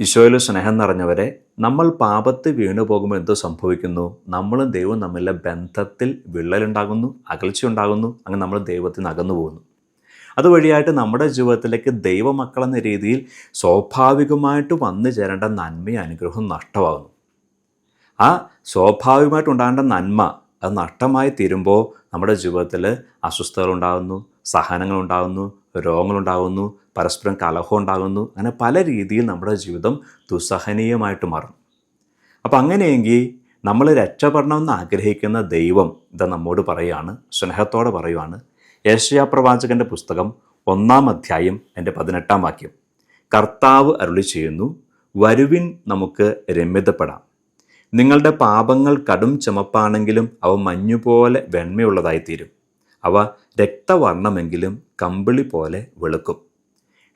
ഈശോയിൽ സ്നേഹം നിറഞ്ഞവരെ നമ്മൾ പാപത്ത് വീണു പോകുമ്പോൾ എന്തോ സംഭവിക്കുന്നു. നമ്മളും ദൈവവും തമ്മിലെ ബന്ധത്തിൽ വിള്ളലുണ്ടാകുന്നു അകൽച്ചയുണ്ടാകുന്നു അങ്ങനെ നമ്മൾ ദൈവത്തിൽ നിന്ന് അകന്നു പോകുന്നു. അതുവഴിയായിട്ട് നമ്മുടെ ജീവിതത്തിലേക്ക് ദൈവമക്കളെന്ന രീതിയിൽ സ്വാഭാവികമായിട്ട് വന്നു ചേരേണ്ട നന്മയും അനുഗ്രഹവും നഷ്ടമാകുന്നു. ആ സ്വാഭാവികമായിട്ട് ഉണ്ടാകേണ്ട നന്മ അത് നഷ്ടമായി തീരുമ്പോൾ നമ്മുടെ ജീവിതത്തിൽ അസ്വസ്ഥതകൾ ഉണ്ടാകുന്നു അസ്വസ്ഥതകളുണ്ടാകുന്നു സഹനങ്ങളുണ്ടാകുന്നു രോഗങ്ങളുണ്ടാകുന്നു പരസ്പരം കലഹം ഉണ്ടാകുന്നു അങ്ങനെ പല രീതിയിൽ നമ്മുടെ ജീവിതം ദുസ്സഹനീയമായിട്ട് മാറും അപ്പോൾ അങ്ങനെയെങ്കിൽ നമ്മൾ രക്ഷപ്പെടണമെന്ന് ആഗ്രഹിക്കുന്ന ദൈവം ഇത് നമ്മോട് പറയുകയാണ് സ്നേഹത്തോടെ പറയുവാണ്. യേശയാ പ്രവാചകന്റെ പുസ്തകം ഒന്നാം അധ്യായം എന്റെ പതിനെട്ടാം വാക്യം. കർത്താവ് അരുളി ചെയ്യുന്നു വരുവിൻ നമുക്ക് രമ്യതപ്പെടാം. നിങ്ങളുടെ പാപങ്ങൾ കടും ചുമപ്പാണെങ്കിലും അവ മഞ്ഞുപോലെ വെണ്മയുള്ളതായിത്തീരും. അവ രക്തവർണമെങ്കിലും കമ്പിളി പോലെ വെളുക്കും.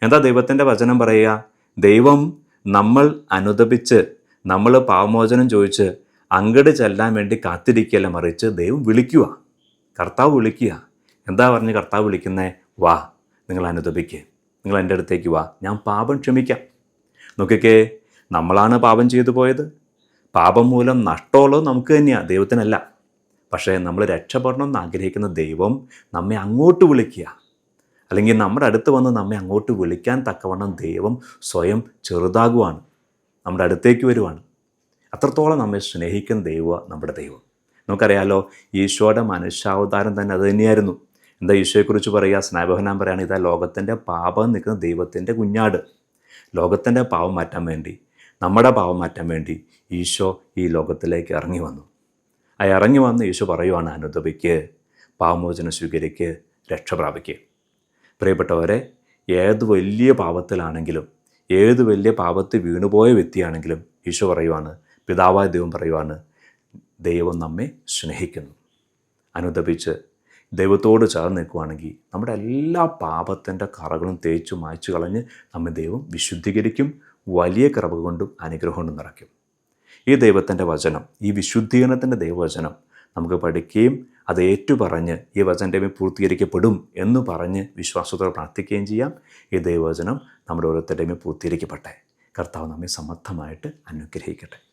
എന്താ ദൈവത്തിന്റെ വചനം പറയുക? ദൈവം നമ്മൾ അനുദപിച്ച് നമ്മൾ പാവമോചനം ചോദിച്ച് അങ്ങട് ചെല്ലാൻ വേണ്ടി കാത്തിരിക്കുകയല്ല മറിച്ച് ദൈവം വിളിക്കുക. കർത്താവ് വിളിക്കുക. എന്താ പറഞ്ഞ് കർത്താവ് വിളിക്കുന്നേ? വാ നിങ്ങൾ അനുദപിക്കുക നിങ്ങൾ എന്റെ അടുത്തേക്ക് വാ. ഞാൻ പാപം ക്ഷമിക്കാം. നോക്കിക്കേ നമ്മളാണ് പാപം ചെയ്തു പോയത്. പാപം മൂലം നഷ്ടമുള്ളത് നമുക്ക് തന്നെയാണ് ദൈവത്തിനല്ല. പക്ഷേ നമ്മൾ രക്ഷപ്പെടണം എന്ന് ആഗ്രഹിക്കുന്ന ദൈവം നമ്മെ അങ്ങോട്ട് വിളിക്കുക. അല്ലെങ്കിൽ നമ്മുടെ അടുത്ത് വന്ന് നമ്മെ അങ്ങോട്ട് വിളിക്കാൻ തക്കവണ്ണം ദൈവം സ്വയം ചെറുതാകുവാണ് നമ്മുടെ അടുത്തേക്ക് വരുവാണ്. അത്രത്തോളം നമ്മെ സ്നേഹിക്കുന്ന ദൈവ നമ്മുടെ ദൈവം. നമുക്കറിയാലോ ഈശോയുടെ മനുഷ്യാവതാരം തന്നെ അത് തന്നെയായിരുന്നു. എന്താ ഈശോയെക്കുറിച്ച് പറയുക? സ്നേഹനാൻ പറയുകയാണ് ഇതാ ലോകത്തിന്റെ പാപം നിൽക്കുന്ന ദൈവത്തിന്റെ കുഞ്ഞാട്. ലോകത്തിന്റെ പാപം മാറ്റാൻ വേണ്ടി. നമ്മുടെ പാവം മാറ്റാൻ വേണ്ടി ഈശോ ഈ ലോകത്തിലേക്ക് ഇറങ്ങി വന്നു. ആ ഇറങ്ങി വന്ന് ഈശോ പറയുവാണ് അനുദപിക്ക് പാവമോചനം സ്വീകരിക്ക് രക്ഷ പ്രാപിക്കുക പ്രിയപ്പെട്ടവരെ ഏത് വലിയ പാപത്തിലാണെങ്കിലും ഏത് വലിയ പാപത്തിൽ വീണുപോയ വ്യക്തിയാണെങ്കിലും ഈശോ പറയുവാണ് പിതാവായ ദൈവം പറയുവാണ് ദൈവം നമ്മെ സ്നേഹിക്കുന്നു. അനുദപിച്ച് ദൈവത്തോട് ചേർന്ന് നിൽക്കുവാണെങ്കിൽ നമ്മുടെ എല്ലാ പാപത്തിന്റെ കറകളും തേച്ചു മായ്ച്ചു കളഞ്ഞ് നമ്മെ ദൈവം വിശുദ്ധീകരിക്കും വലിയ കറവ് കൊണ്ടും അനുഗ്രഹം കൊണ്ടും നിറയ്ക്കും. ഈ ദൈവത്തിന്റെ വചനം ഈ വിശുദ്ധീകരണത്തിന്റെ ദൈവവചനം നമുക്ക് പഠിക്കുകയും അത് ഏറ്റുപറഞ്ഞ് ഈ വചന്റെ പൂർത്തീകരിക്കപ്പെടും എന്ന് പറഞ്ഞ് വിശ്വാസത്തോടെ പ്രാർത്ഥിക്കുകയും ചെയ്യാം. ഈ ദൈവവചനം നമ്മുടെ ഓരോരുത്തരുടെയും പൂർത്തീകരിക്കപ്പെട്ടെ. കർത്താവ് നമ്മെ സമർത്ഥമായിട്ട് അനുഗ്രഹിക്കട്ടെ.